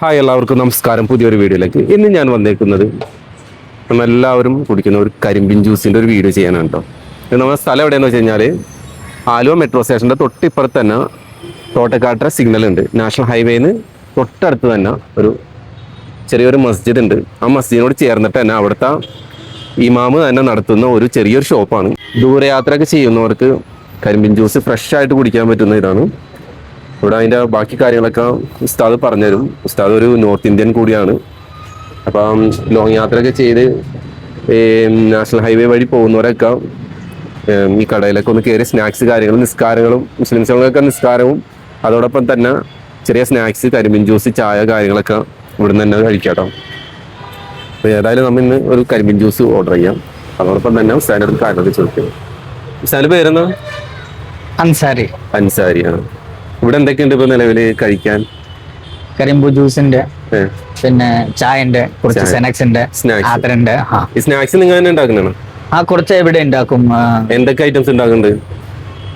Hi എല്ലാവർക്കും നമസ്കാരം. പുതിയൊരു വീഡിയോയിലേക്ക് ഇന്ന് ഞാൻ വന്നേക്കുന്നത് നമ്മളെല്ലാവരും കുടിക്കുന്ന ഒരു കരിമ്പിൻ ജ്യൂസിന്റെ ഒരു വീഡിയോ ചെയ്യാനാണ് കേട്ടോ നമ്മുടെ സ്ഥലം എവിടെയെന്ന് വെച്ച് കഴിഞ്ഞാൽ ആലുവ മെട്രോ സ്റ്റേഷന്റെ തൊട്ടിപ്പുറത്ത് തന്നെ തോട്ടക്കാട്ടര സിഗ്നൽ ഉണ്ട്. നാഷണൽ ഹൈവേന്ന് തൊട്ടടുത്ത് തന്നെ ഒരു ചെറിയൊരു മസ്ജിദ് ഉണ്ട്. ആ മസ്ജിദിനോട് ചേർന്നിട്ട് തന്നെ അവിടുത്തെ ഇമാമ് തന്നെ നടത്തുന്ന ഒരു ചെറിയൊരു ഷോപ്പാണ് ദൂരയാത്രയൊക്കെ ചെയ്യുന്നവർക്ക് കരിമ്പിൻ ജ്യൂസ് ഫ്രഷ് ആയിട്ട് കുടിക്കാൻ പറ്റുന്ന ഇതാണ്. ഇവിടെ അതിന്റെ ബാക്കി കാര്യങ്ങളൊക്കെ ഉസ്താദ് പറഞ്ഞുതരും. ഉസ്താദ് ഒരു നോർത്ത് ഇന്ത്യൻ കൂടിയാണ്. അപ്പം ലോങ് യാത്രയൊക്കെ ചെയ്ത് ഈ നാഷണൽ ഹൈവേ വഴി പോകുന്നവരൊക്കെ ഈ കടയിലൊക്കെ ഒന്ന് കയറി സ്നാക്സ് കാര്യങ്ങളും നിസ്കാരങ്ങളും മുസ്ലിംസുകൾക്കൊക്കെ നിസ്കാരവും അതോടൊപ്പം തന്നെ ചെറിയ സ്നാക്സ് കരിമീൻ ജ്യൂസ് ചായ കാര്യങ്ങളൊക്കെ ഇവിടുന്ന് തന്നെ കഴിക്കാട്ടോ. അപ്പോൾ ഏതായാലും നമ്മൾ ഇന്ന് ഒരു കരിമീൻ ജ്യൂസ് ഓർഡർ ചെയ്യാം. അതോടൊപ്പം തന്നെ ഉസ്താദിന്റെ അടുത്ത് കാര്യങ്ങളൊക്കെ ചോദിക്കും. ഉസ്താദിന്റെ പേരെന്താ? അൻസാരി. അൻസാരിയാണ്. ഇവിടെ എന്തൊക്കെയുണ്ട് ഇപ്പൊ നിലവിൽ കഴിക്കാൻ? കരിമ്പു ജ്യൂസിന്റെ പിന്നെ ചായന്റെ കുറച്ച്. സ്നാക്സിന്റെ. ആത്തരന്റെ സ്നാക്സ് നിങ്ങൾ തന്നെ ഉണ്ടാക്കുന്നതാണ്? ആ കുറച്ച് എവിടെ ഉണ്ടാക്കും എന്തൊക്കെ ഐറ്റംസ് ഉണ്ടാക്കുന്നുണ്ട്?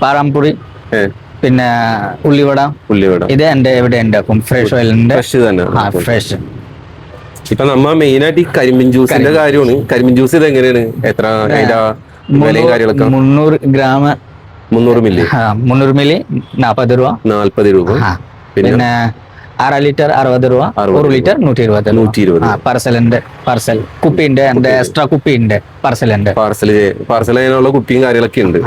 പാറാംപുറി പിന്നെ ഉള്ളിവട. ഉള്ളിവട. ഇത് എന്റെ എവിടെ ഉണ്ടാക്കും ഫ്രഷ് ഓയിലിന്റെ ഫ്രഷ് തന്നെ. ആ ഫ്രഷ് ഇപ്പൊ നമ്മ മെയിൻ ആയിട്ട് ഈ കരിമ്പിൻ ജ്യൂസിന്റെ കാര്യമാണ്. കരിമ്പിൻ ജ്യൂസ് ഇത് എങ്ങനെയാണ്? എത്ര മുന്നൂറ് ഗ്രാം മുന്നൂറ് മില്ലി. മുന്നൂറ് മില്ലി നാൽപ്പത് രൂപ. നാല്പത് രൂപ. പിന്നെ അര ലിറ്റർ അറുപത് രൂപ ഒരു ലിറ്റർ നൂറ്റി ഇരുപത് രൂപ. നൂറ്റി ഇരുപത് പാർസലിന്റെ പാർസൽ കുപ്പിന്റെ എന്റെ എക്സ്ട്രാ കുപ്പിന്റെ പാർസലിന്റെ. പാർസൽ പാർസൽ ചെയ്യാനുള്ള കുപ്പിയും കാര്യങ്ങളൊക്കെ ഉണ്ട്.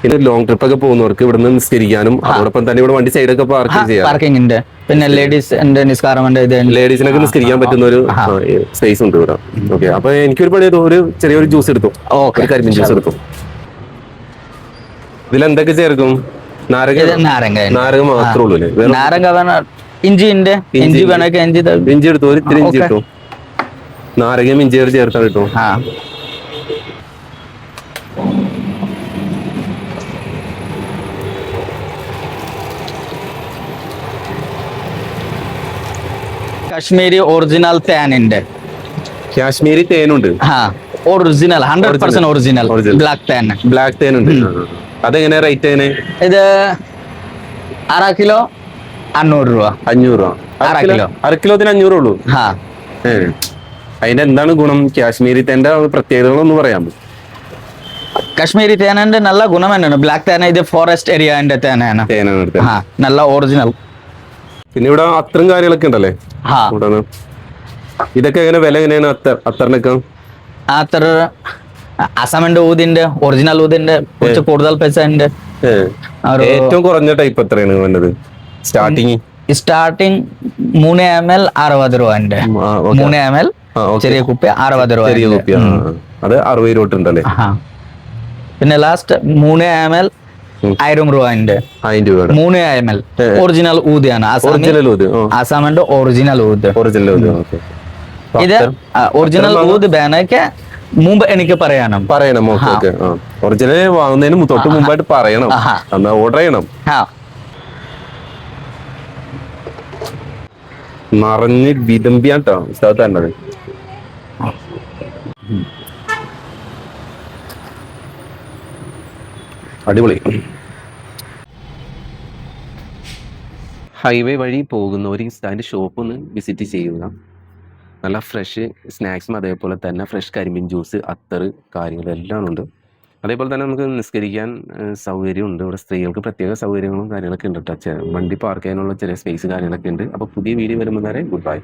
പിന്നെ ലോങ് ട്രിപ്പ് ഒക്കെ പോകുന്നവർക്ക് ഇവിടെ നിന്ന് നിസ്കരിക്കാനും അതോടൊപ്പം തന്നെ ഇവിടെ വണ്ടി സൈഡൊക്കെ പാർക്ക് ചെയ്യാം. പാർക്കിംഗ് ഉണ്ട്. പിന്നെ ലേഡീസ് നിസ്കാരമുണ്ട് ഇത് ലേഡീസിനൊക്കെ നിസ്കരിക്കാൻ പറ്റുന്ന ഒരു സ്പേസ് ഉണ്ട് ഇവിടെ. ഓക്കെ അപ്പൊ എനിക്കൊരു പണി ഒരു ചെറിയൊരു ജ്യൂസ് എടുത്തു. കരിമീൻ ജ്യൂസ് എടുത്തു. ഇതിൽ എന്തൊക്കെ ചേർക്കും ഇത് നാരങ്ങ നാരക മാത്രമേ ഉള്ളൂ നാരങ്ങ വേണ ഇഞ്ചി ഉണ്ട് ഇഞ്ചി വേണമെങ്കിൽ ഇഞ്ചി ഇഞ്ചി എടുത്തു ഒരു ഇത്തിരി ഇഞ്ചി കിട്ടും നാരങ്ങയും ഇഞ്ചിയോട് ചേർത്താൽ കിട്ടും. കാശ്മീരി ഒറിജിനൽ തേനുണ്ട് ഉണ്ട് Kashmiri തേനുണ്ട് original hundred percent original. Black തേൻ. ബ്ലാക്ക് തേനുണ്ട് അതെങ്ങനെ റേറ്റ് എങ്ങനെ? ഇത് അര കിലോ അഞ്ഞൂറ് രൂപ. അഞ്ഞൂറ്? രൂപ അര കിലോ. അര കിലോത്തിന് അഞ്ഞൂറേ ഉള്ളൂ. അതിന്റെ എന്താണ് ഗുണം? കാശ്മീരി തേന്റെ പ്രത്യേകതകളൊന്ന് പറയാൻ കാശ്മീരി തേനന്റെ നല്ല ഗുണം തന്നെയാണ്. ബ്ലാക്ക് തേന ഇത് ഫോറസ്റ്റ് ഏരിയന്റെ തേനയാണ്. നല്ല ഒറിജിനൽ പിന്നെ ഇവിടെ അത്രയും കാര്യങ്ങളൊക്കെ ഉണ്ടല്ലേ? ഇതൊക്കെ എങ്ങനെ വില എങ്ങനെയാണ്? അത്തർ അത്തറിനൊക്കെ? അത്ര അസമിന്റെ ഊതിന്റെ ഒറിജിനൽ ഊതിന്റെ കുറച്ച് കൂടുതൽ പൈസ ഉണ്ട് ഏറ്റവും കുറഞ്ഞ ടൈപ്പ് എത്രയാണ് വേണ്ടത്? സ്റ്റാർട്ടിങ് സ്റ്റാർട്ടിങ് മൂന്ന് എം എൽ അറുപത് രൂപ ഉണ്ട് മൂന്ന് എം എൽ. ചെറിയ കുപ്പി അറുപത് രൂപ ചെറിയ കുപ്പി. അത് അറുപത് രൂപ ഉണ്ടല്ലേ പിന്നെ ലാസ്റ്റ് മൂന്ന് എം എൽ. ആയിരം രൂപ ഉണ്ട് മൂന്ന് എം എൽ ഒറിജിനൽ ഊതിയാണ്. ഒറിജിനൽ ഊത് അസാമിന്റെ ഒറിജിനൽ ഊത്. ഒറിജിനൽ ഊത് ഇത് ഒറിജിനൽ ഊത് വേണമെങ്കിൽ മുമ്പ് എനിക്ക് പറയണം പറയണം ഓക്കെ ഓക്കെ. ഒറിജിനൽ വാങ്ങുന്നതിന് തൊട്ട് മുമ്പായിട്ട് പറയണം. എന്നാ ഓർഡർ ചെയ്യണം. നിറഞ്ഞ് വിതമ്പിയാട്ടോ സ്ഥലത്ത് തന്നത് അടിപൊളി. ഹൈവേ വഴി പോകുന്നവർ ഈ ഷോപ്പ് ഒന്ന് വിസിറ്റ് ചെയ്യുക. നല്ല ഫ്രഷ് സ്നാക്സും അതേപോലെ തന്നെ ഫ്രഷ് കരിമ്പിൻ ജ്യൂസ് അത്തറ് കാര്യങ്ങളെല്ലാം ഉണ്ട്. അതേപോലെ തന്നെ നമുക്ക് നിസ്കരിക്കാൻ സൗകര്യമുണ്ട്. ഇവിടെ സ്ത്രീകൾക്ക് പ്രത്യേക സൗകര്യങ്ങളും കാര്യങ്ങളൊക്കെ ഉണ്ട് കേട്ടോ വണ്ടി പാർക്ക് ചെയ്യാനുള്ള ചെറിയ സ്പേസ് കാര്യങ്ങളൊക്കെ ഉണ്ട്. അപ്പോൾ പുതിയ വീഡിയോ വരുമ്പോൾ നേരെ ഗുഡ് ബൈ